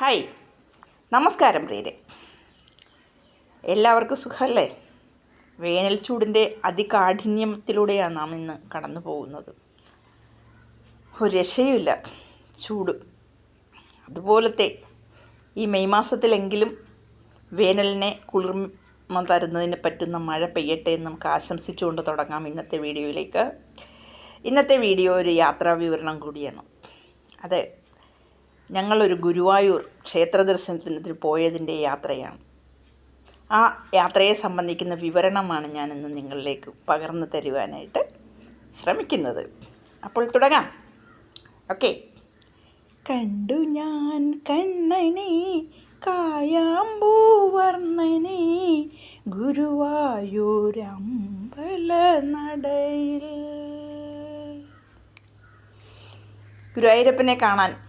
Hi. നമസ്കാരം പ്രിയരെ. എല്ലാവർക്കും സുഖമല്ലേ വേനൽ ചൂടിന്റെ അതികാഠിന്യത്തിലൂടെയാണ് നാം ഇന്ന് കടന്നു പോകുന്നത്. ഒരു രക്ഷയുമില്ല ചൂട്. അതുപോലത്തെ ഈ മെയ് മാസത്തിലെങ്കിലും വേനലിനെ കുളിർമ തരുന്നതിന് പറ്റുന്ന മഴ പെയ്യട്ടെ എന്ന് നമുക്ക് ആശംസിച്ചുകൊണ്ട് തുടങ്ങാം ഇന്നത്തെ വീഡിയോയിലേക്ക്. ഇന്നത്തെ വീഡിയോ ഒരു യാത്രാ വിവരണം കൂടിയാണ്. അതെ ഞങ്ങളൊരു ഗുരുവായൂർ ക്ഷേത്ര ദർശനത്തിന് പോയതിന്റെ യാത്രയാണ്. ആ യാത്രയെ സംബന്ധിക്കുന്ന വിവരണമാണ് ഞാനിന്ന് നിങ്ങളിലേക്ക് പകർന്നു തരുവാനായിട്ട് ശ്രമിക്കുന്നത്. അപ്പോൾ തുടങ്ങാം. ഓക്കെ. കണ്ടു ഞാൻ കണ്ണനെ കായാമ്പൂവർണനെ ഗുരുവായൂരമ്പല നടയിൽ. ഗുരുവായൂരപ്പനെ കാണാൻ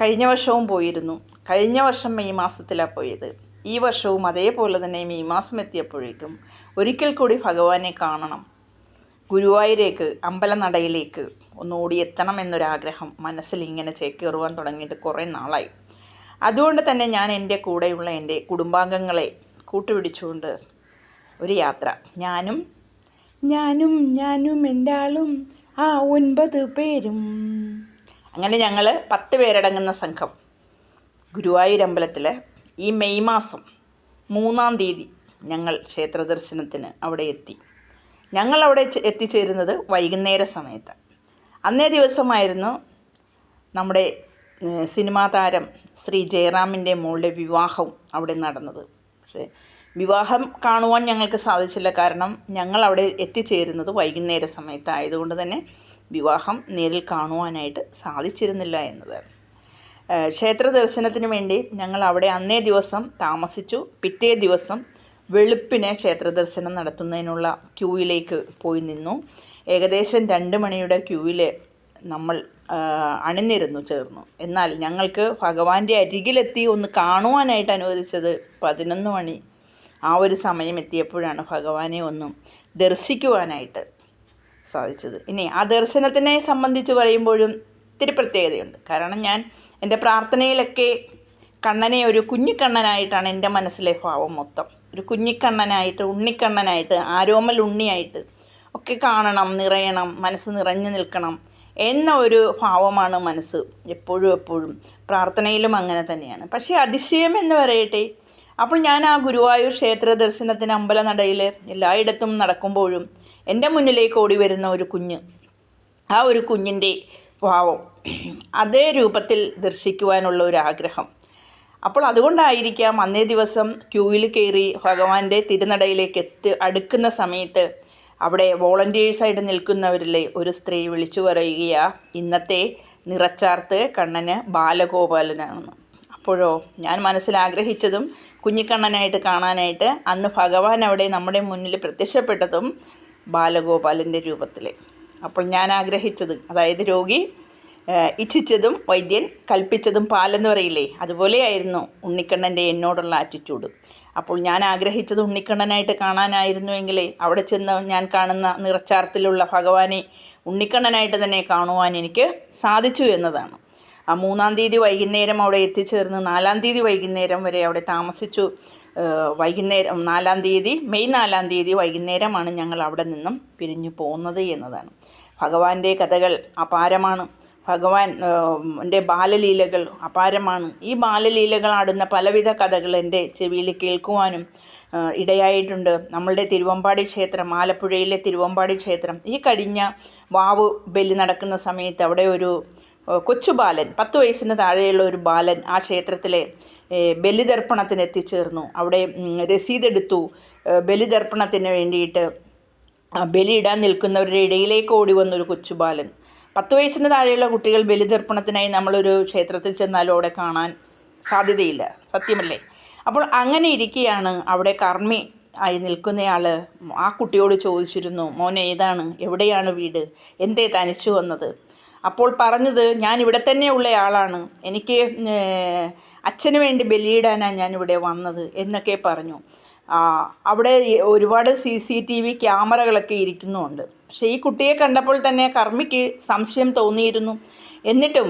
കഴിഞ്ഞ വർഷവും പോയിരുന്നു. കഴിഞ്ഞ വർഷം മെയ് മാസത്തിലാണ് പോയത്. ഈ വർഷവും അതേപോലെ തന്നെ മെയ് മാസം എത്തിയപ്പോഴേക്കും ഒരിക്കൽ കൂടി ഭഗവാനെ കാണണം. ഗുരുവായൂരേക്ക് അമ്പലനടയിലേക്ക് ഒന്ന് ഓടിയെത്തണം എന്നൊരാഗ്രഹം മനസ്സിൽ ഇങ്ങനെ ചേക്കേറുവാൻ തുടങ്ങിയിട്ട് കുറേ നാളായി. അതുകൊണ്ട് തന്നെ ഞാൻ എന്റെ കൂടെയുള്ള എന്റെ കുടുംബാംഗങ്ങളെ കൂട്ടുപിടിച്ചുകൊണ്ട് ഒരു യാത്ര. ഞാനും ഞാനും ഞാനും എന്റെ ആളും ആ ഒൻപത് പേരും അങ്ങനെ ഞങ്ങൾ പത്ത് പേരടങ്ങുന്ന സംഘം. ഗുരുവായൂർ അമ്പലത്തിൽ ഈ മെയ് മാസം മൂന്നാം തീയതി ഞങ്ങൾ ക്ഷേത്ര ദർശനത്തിന് അവിടെ എത്തി. ഞങ്ങൾ അവിടെ എത്തിച്ചേരുന്നത് വൈകുന്നേര സമയത്ത്. അന്നേ ദിവസമായിരുന്നു നമ്മുടെ സിനിമാ താരം ശ്രീ ജയറാമിന്റെ മോളുടെ വിവാഹവും അവിടെ നടന്നത്. പക്ഷേ വിവാഹം കാണുവാൻ ഞങ്ങൾക്ക് സാധിച്ചില്ല. കാരണം ഞങ്ങൾ അവിടെ എത്തിച്ചേരുന്നത് വൈകുന്നേര സമയത്തായതുകൊണ്ട് തന്നെ വിവാഹം നേരിൽ കാണുവാനായിട്ട് സാധിച്ചിരുന്നില്ല എന്നതാണ് ക്ഷേത്ര ദർശനത്തിന് വേണ്ടി ഞങ്ങൾ അവിടെ അന്നേ ദിവസം താമസിച്ചു. പിറ്റേ ദിവസം വെളുപ്പിന് ക്ഷേത്ര ദർശനം നടത്തുന്നതിനുള്ള ക്യൂവിലേക്ക് പോയി നിന്നു. ഏകദേശം രണ്ട് മണിയുടെ ക്യൂവിൽ നമ്മൾ അണിനിരുന്നു ചേർന്നു. എന്നാൽ ഞങ്ങൾക്ക് ഭഗവാന്റെ അരികിലെത്തി ഒന്ന് കാണുവാനായിട്ട് അനുവദിച്ചത് പതിനൊന്ന് മണി ആ ഒരു സമയം എത്തിയപ്പോഴാണ് ഭഗവാനെ ഒന്നും ദർശിക്കുവാനായിട്ട് സാധിച്ചത്. ഇനി ആ ദർശനത്തിനെ സംബന്ധിച്ച് പറയുമ്പോഴും ഇത്തിരി പ്രത്യേകതയുണ്ട്. കാരണം ഞാൻ എന്റെ പ്രാർത്ഥനയിലൊക്കെ കണ്ണനെ ഒരു കുഞ്ഞിക്കണ്ണനായിട്ടാണ് എന്റെ മനസ്സിലെ ഭാവം മൊത്തം. ഒരു കുഞ്ഞിക്കണ്ണനായിട്ട് ഉണ്ണിക്കണ്ണനായിട്ട് ആരോമൽ ഉണ്ണിയായിട്ട് ഒക്കെ കാണണം നിറയണം മനസ്സ് നിറഞ്ഞു നിൽക്കണം എന്ന ഒരു ഭാവമാണ് മനസ്സ് എപ്പോഴും എപ്പോഴും. പ്രാർത്ഥനയിലും അങ്ങനെ തന്നെയാണ്. പക്ഷേ അതിശയം എന്ന് പറയട്ടെ അപ്പോൾ ഞാൻ ആ ഗുരുവായൂർ ക്ഷേത്ര ദർശനത്തിന് അമ്പലനടയിൽ എല്ലായിടത്തും നടക്കുമ്പോഴും എന്റെ മുന്നിലേക്ക് ഓടി വരുന്ന ഒരു കുഞ്ഞ്. ആ ഒരു കുഞ്ഞിന്റെ ഭാവം അതേ രൂപത്തിൽ ദർശിക്കുവാനുള്ള ഒരു ആഗ്രഹം. അപ്പോൾ അതുകൊണ്ടായിരിക്കാം അന്നേ ദിവസം ക്യൂവിൽ കയറി ഭഗവാന്റെ തിരുനടയിലേക്ക് എത്തി അടുക്കുന്ന സമയത്ത് അവിടെ വോളണ്ടിയേഴ്സായിട്ട് നിൽക്കുന്നവരിലെ ഒരു സ്ത്രീ വിളിച്ചു പറയുകയാ ഇന്നത്തെ നിറച്ചാർത്ത് കണ്ണന് ബാലഗോപാലനാണെന്ന്. അപ്പോഴോ ഞാൻ മനസ്സിൽ ആഗ്രഹിച്ചതും കുഞ്ഞിക്കണ്ണനായിട്ട് കാണാനായിട്ട് അന്ന് ഭഗവാൻ അവിടെ നമ്മുടെ മുന്നിൽ പ്രത്യക്ഷപ്പെട്ടതും ബാലഗോപാലന്റെ രൂപത്തിൽ. അപ്പോൾ ഞാൻ ആഗ്രഹിച്ചത് അതായത് രോഗി ഇച്ഛിച്ചതും വൈദ്യൻ കൽപ്പിച്ചതും പാലെന്ന് പറയില്ലേ അതുപോലെയായിരുന്നു ഉണ്ണിക്കണ്ണന്റെ എന്നോടുള്ള ആറ്റിറ്റ്യൂഡ് അപ്പോൾ ഞാൻ ആഗ്രഹിച്ചത് ഉണ്ണിക്കണ്ണനായിട്ട് കാണാനായിരുന്നുവെങ്കിൽ അവിടെ ചെന്ന് ഞാൻ കാണുന്ന നിറച്ചാർത്തിലുള്ള ഭഗവാനെ ഉണ്ണിക്കണ്ണനായിട്ട് തന്നെ കാണുവാൻ എനിക്ക് സാധിച്ചു എന്നതാണ്. മൂന്നാം തീയതി വൈകുന്നേരം അവിടെ എത്തിച്ചേർന്ന് നാലാം തീയതി വൈകുന്നേരം വരെ അവിടെ താമസിച്ചു. വൈകുന്നേരം നാലാം തീയതി മെയ് നാലാം തീയതി വൈകുന്നേരമാണ് ഞങ്ങൾ അവിടെ നിന്നും പിരിഞ്ഞു പോകുന്നത് എന്നതാണ്. ഭഗവാന്റെ കഥകൾ അപാരമാണ്. ഭഗവാൻ എന്റെ ബാലലീലകൾ അപാരമാണ്. ഈ ബാലലീലകൾ ആടുന്ന പലവിധ കഥകൾ എന്റെ ചെവിയിൽ കേൾക്കുവാനും ഇടയായിട്ടുണ്ട്. നമ്മളുടെ തിരുവമ്പാടി ക്ഷേത്രം ആലപ്പുഴയിലെ തിരുവമ്പാടി ക്ഷേത്രം ഈ കഴിഞ്ഞ വാവ് ബലി നടക്കുന്ന സമയത്ത് അവിടെ ഒരു കൊച്ചു ബാലൻ പത്ത് വയസ്സിന് താഴെയുള്ള ഒരു ബാലൻ ആ ക്ഷേത്രത്തിലെ ബലിതർപ്പണത്തിന് എത്തിച്ചേർന്നു അവിടെ രസീതെടുത്തു. ബലിതർപ്പണത്തിന് വേണ്ടിയിട്ട് ബലി ബലിയിടാൻ നിൽക്കുന്നവരുടെ ഇടയിലേക്ക് ഓടി വന്നൊരു കൊച്ചു ബാലൻ. പത്ത് വയസ്സിന് താഴെയുള്ള കുട്ടികൾ ബലിതർപ്പണത്തിനായി നമ്മളൊരു ക്ഷേത്രത്തിൽ ചെന്നാലും അവിടെ കാണാൻ സാധ്യതയില്ല. സത്യമല്ലേ? അപ്പോൾ അങ്ങനെ ഇരിക്കെയാണ് അവിടെ കർമ്മി ആയി നിൽക്കുന്നയാൾ ആ കുട്ടിയോട് ചോദിച്ചിരുന്നു മോൻ ഏതാണ് എവിടെയാണ് വീട്? എന്തേ തനിച്ചു വന്നത്? അപ്പോൾ പറഞ്ഞത് ഞാൻ ഇവിടെ തന്നെ ഉള്ള ആളാണ്. എനിക്ക് അച്ഛന് വേണ്ടി ബലിയിടാനാണ് ഞാൻ ഇവിടെ വന്നത് എന്നൊക്കെ പറഞ്ഞു. അവിടെ ഒരുപാട് സി സി ടി വി ക്യാമറകളൊക്കെ ഇരിക്കുന്നുണ്ട്. പക്ഷേ ഈ കുട്ടിയെ കണ്ടപ്പോൾ തന്നെ കർമ്മിക്ക് സംശയം തോന്നിയിരുന്നു. എന്നിട്ടും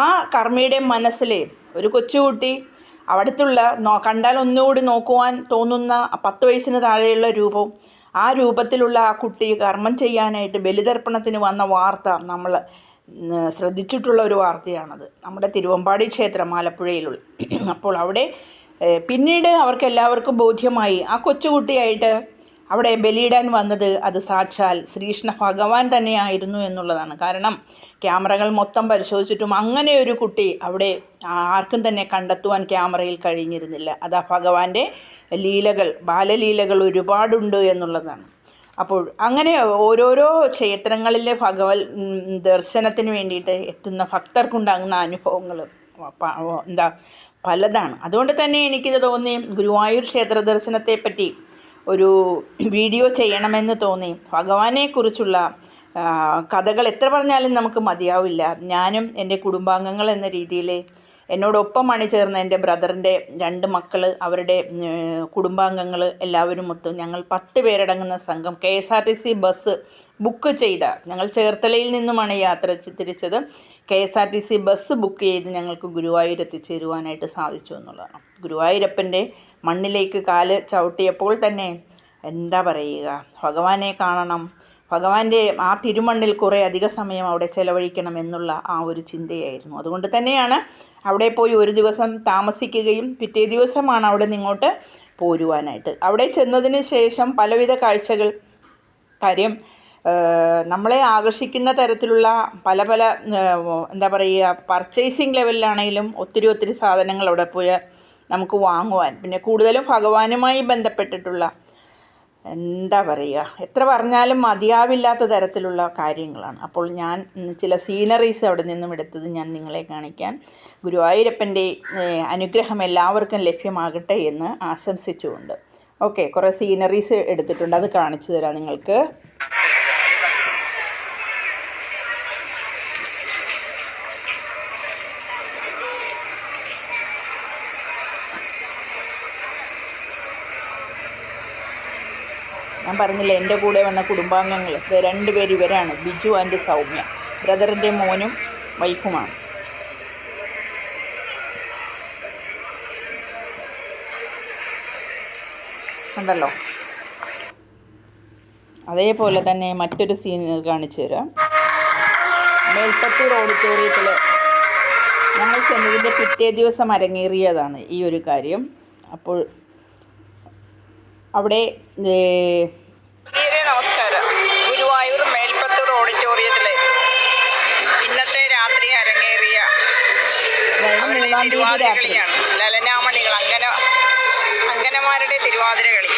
ആ കർമ്മിയുടെ മനസ്സിൽ ഒരു കൊച്ചുകുട്ടി അവിടുത്തുള്ള നോ കണ്ടാൽ ഒന്നുകൂടി നോക്കുവാൻ തോന്നുന്ന പത്ത് വയസ്സിന് താഴെയുള്ള രൂപവും ആ രൂപത്തിലുള്ള ആ കുട്ടി കർമ്മം ചെയ്യാനായിട്ട് ബലിതർപ്പണത്തിന് വന്ന വാർത്ത നമ്മൾ ശ്രദ്ധിച്ചിട്ടുള്ള ഒരു വാർത്തയാണത്. നമ്മുടെ തിരുവമ്പാടി ക്ഷേത്രം ആലപ്പുഴയിലുള്ള. അപ്പോൾ അവിടെ പിന്നീട് അവർക്ക് എല്ലാവർക്കും ബോധ്യമായി ആ കൊച്ചുകുട്ടിയായിട്ട് അവിടെ ബലിയിടാൻ വന്നത് അത് സാക്ഷാൽ ശ്രീകൃഷ്ണ ഭഗവാൻ തന്നെയായിരുന്നു എന്നുള്ളതാണ്. കാരണം ക്യാമറകൾ മൊത്തം പരിശോധിച്ചിട്ടും അങ്ങനെ ഒരു കുട്ടി അവിടെ ആർക്കും തന്നെ കണ്ടെത്തുവാൻ ക്യാമറയിൽ കഴിഞ്ഞിരുന്നില്ല. അത് ആ ഭഗവാന്റെ ലീലകൾ ബാലലീലകൾ ഒരുപാടുണ്ട് എന്നുള്ളതാണ്. അപ്പോൾ അങ്ങനെ ഓരോരോ ക്ഷേത്രങ്ങളിലെ ഭഗവത് ദർശനത്തിന് വേണ്ടിയിട്ട് എത്തുന്ന ഭക്തർക്കുണ്ടാകുന്ന അനുഭവങ്ങൾ എന്താ പലതാണ്. അതുകൊണ്ട് തന്നെ എനിക്കിത് തോന്നി ഗുരുവായൂർ ക്ഷേത്ര ദർശനത്തെപ്പറ്റി ഒരു വീഡിയോ ചെയ്യണമെന്ന് തോന്നി. ഭഗവാനെക്കുറിച്ചുള്ള കഥകൾ എത്ര പറഞ്ഞാലും നമുക്ക് മതിയാവില്ല. ഞാനും എന്റെ കുടുംബാംഗങ്ങൾ എന്ന രീതിയിൽ എന്നോടൊപ്പം അണിചേർന്ന എന്റെ ബ്രദറിന്റെ രണ്ട് മക്കൾ അവരുടെ കുടുംബാംഗങ്ങൾ എല്ലാവരും ഒത്ത് ഞങ്ങൾ പത്ത് പേരടങ്ങുന്ന സംഘം K S R T C bus book ചെയ്ത ഞങ്ങൾ ചേർത്തലയിൽ നിന്നുമാണ് യാത്ര തിരിച്ചത്. K S R T C bus book ചെയ്ത് ഞങ്ങൾക്ക് ഗുരുവായൂർ എത്തിച്ചേരുവാനായിട്ട് സാധിച്ചു എന്നുള്ളതാണ്. ഗുരുവായൂരപ്പന്റെ മണ്ണിലേക്ക് കാൽ ചവിട്ടിയപ്പോൾ തന്നെ എന്താ പറയുക? ഭഗവാനെ കാണണം. ഭഗവാന്റെ ആ തിരുമണ്ണിൽ കുറേ അധിക സമയം അവിടെ ചെലവഴിക്കണം എന്നുള്ള ആ ഒരു ചിന്തയായിരുന്നു. അതുകൊണ്ട് തന്നെയാണ് അവിടെ പോയി ഒരു ദിവസം താമസിക്കുകയും പിറ്റേ ദിവസമാണ് അവിടെ നിങ്ങോട്ട് പോരുവാനായിട്ട്. അവിടെ ചെന്നതിന് ശേഷം പലവിധ കാഴ്ചകൾ കാര്യം നമ്മളെ ആകർഷിക്കുന്ന തരത്തിലുള്ള പല പല എന്താ പറയുക പർച്ചേസിങ് ലെവലിലാണെങ്കിലും ഒത്തിരി ഒത്തിരി സാധനങ്ങൾ അവിടെ പോയി നമുക്ക് വാങ്ങുവാൻ. പിന്നെ കൂടുതലും ഭഗവാനുമായി ബന്ധപ്പെട്ടിട്ടുള്ള എന്താ പറയുക? എത്ര പറഞ്ഞാലും മതിയാവില്ലാത്ത തരത്തിലുള്ള കാര്യങ്ങളാണ്. അപ്പോൾ ഞാൻ ചില സീനറീസ് അവിടെ നിന്നും എടുത്തത് ഞാൻ നിങ്ങളെ കാണിക്കാൻ. ഗുരുവായൂരപ്പന്റെ അനുഗ്രഹം എല്ലാവർക്കും ലഭ്യമാകട്ടെ എന്ന് ആശംസിച്ചുകൊണ്ട്. ഓക്കെ കുറേ സീനറീസ് എടുത്തിട്ടുണ്ട്. അത് കാണിച്ചു തരാം നിങ്ങൾക്ക്. ഞാൻ പറഞ്ഞില്ല എന്റെ കൂടെ വന്ന കുടുംബാംഗങ്ങൾ രണ്ട് പേര് ഇവരാണ്. ബിജു ആൻഡ് സൗമ്യ. ബ്രദറിന്റെ മോനും വൈഫുമാണ്. ഉണ്ടല്ലോ? അതേപോലെ തന്നെ മറ്റൊരു സീൻ കാണിച്ചു തരാം. മേൽപ്പത്തൂർ ഓഡിറ്റോറിയത്തിൽ ഞങ്ങൾ ചെന്നതിന്റെ പിറ്റേ ദിവസം അരങ്ങേറിയതാണ് ഈ ഒരു കാര്യം. അപ്പോൾ അവിടെ നമസ്കാരം. ഗുരുവായൂർ മേൽപ്പത്തൂർ ഓഡിറ്റോറിയത്തിലെ ഇന്നത്തെ രാത്രി അരങ്ങേറിയ അതായത് അവരുടെ മൂന്നാം തീയതി രാത്രി. തിരുവാതിരകളിയാണ് ലലനാമണികൾ അങ്കന അങ്കനമാരുടെ തിരുവാതിരകളി.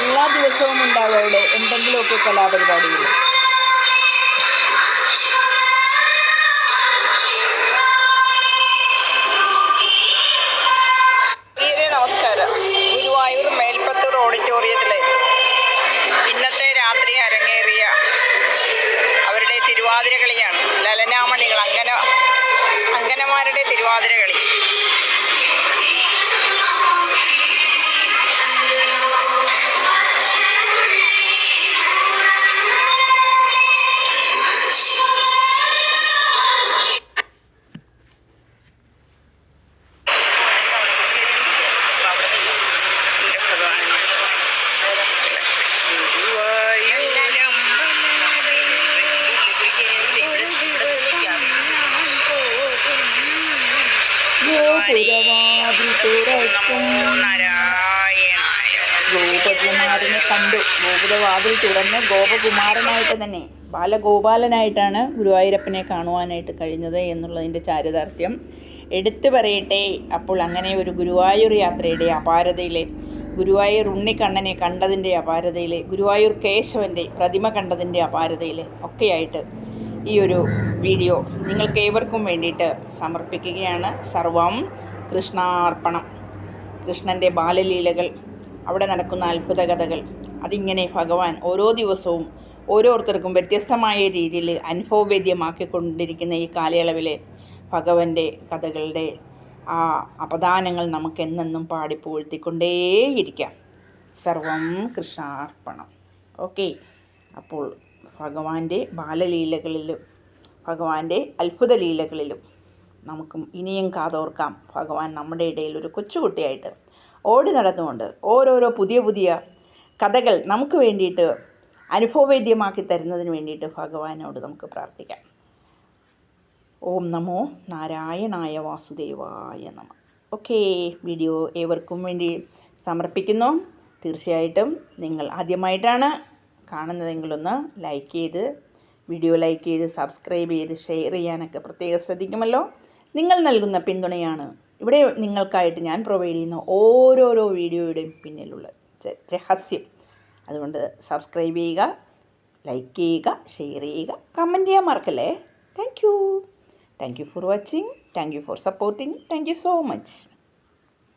എല്ലാ ദിവസവും ഉണ്ടാവും അവിടെ. എന്തെങ്കിലുമൊക്കെ കലാപരിപാടികൾ. തിരുവാതിരകളിയാണ്. ലലനാമണികൾ അങ്കന അങ്കനമാരുടെ തിരുവാതിരകളി. ഗോപകുമാരനെ കണ്ടു. ഗോപുരവാതിൽ തുറന്ന് ഗോപകുമാരനായിട്ട് തന്നെ ബാലഗോപാലനായിട്ടാണ് ഗുരുവായൂരപ്പനെ കാണുവാനായിട്ട് കഴിഞ്ഞത് എന്നുള്ളതിന്റെ ചാരിതാർത്ഥ്യം. എടുത്തു പറയട്ടെ അപ്പോൾ അങ്ങനെ ഒരു ഗുരുവായൂർ യാത്രയുടെ അപാരതയിലെ ഗുരുവായൂർ ഉണ്ണിക്കണ്ണനെ കണ്ടതിന്റെ അപാരതയിലെ ഗുരുവായൂർ കേശവന്റെ പ്രതിമ കണ്ടതിന്റെ അപാരതയിലെ ഒക്കെയായിട്ട് ഈ ഒരു വീഡിയോ നിങ്ങൾക്ക് ഏവർക്കും വേണ്ടിയിട്ട് സമർപ്പിക്കുകയാണ്. സർവം കൃഷ്ണാർപ്പണം. കൃഷ്ണന്റെ ബാലലീലകൾ അവിടെ നടക്കുന്ന അത്ഭുത കഥകൾ. അതിങ്ങനെ ഭഗവാൻ ഓരോ ദിവസവും ഓരോരുത്തർക്കും വ്യത്യസ്തമായ രീതിയിൽ അനുഭവവേദ്യമാക്കിക്കൊണ്ടിരിക്കുന്ന ഈ കാലയളവിലെ ഭഗവന്റെ കഥകളുടെ ആ അപദാനങ്ങൾ നമുക്ക് എന്നെന്നും പാടിപ്പോഴ്ത്തിക്കൊണ്ടേയിരിക്കാം. സർവം കൃഷ്ണാർപ്പണം. ഓക്കെ. അപ്പോൾ ഭഗവാന്റെ ബാലലീലകളിലും ഭഗവാന്റെ അത്ഭുത ലീലകളിലും നമുക്കും ഇനിയും കാതോർക്കാം. ഭഗവാൻ നമ്മുടെ ഇടയിൽ ഒരു കൊച്ചുകുട്ടിയായിട്ട് ഓടി നടന്നുകൊണ്ട് ഓരോരോ പുതിയ പുതിയ കഥകൾ നമുക്ക് വേണ്ടിയിട്ട് അനുഭവവേദ്യമാക്കി തരുന്നതിന് വേണ്ടിയിട്ട് ഭഗവാനോട് നമുക്ക് പ്രാർത്ഥിക്കാം. ഓം നമോ നാരായണായ വാസുദേവായ നമ. ഓക്കെ വീഡിയോ ഏവർക്കും വേണ്ടി സമർപ്പിക്കുന്നു. തീർച്ചയായിട്ടും നിങ്ങൾ ആദ്യമായിട്ടാണ് കാണുന്നതെങ്കിലൊന്ന് ലൈക്ക് ചെയ്ത് വീഡിയോ ലൈക്ക് ചെയ്ത് സബ്സ്ക്രൈബ് ചെയ്ത് ഷെയർ ചെയ്യാനൊക്കെ പ്രത്യേകം ശ്രദ്ധിക്കുമല്ലോ. നിങ്ങൾ നൽകുന്ന പിന്തുണയാണ് ഇവിടെ നിങ്ങൾക്കായിട്ട് ഞാൻ പ്രൊവൈഡ് ചെയ്യുന്ന ഓരോരോ വീഡിയോയുടെയും പിന്നിലുള്ള രഹസ്യം. അതുകൊണ്ട് സബ്സ്ക്രൈബ് ചെയ്യുക ലൈക്ക് ചെയ്യുക ഷെയർ ചെയ്യുക കമന്റ് ചെയ്യാൻ മറക്കല്ലേ? Thank you thank you for watching thank you for supporting thank you so much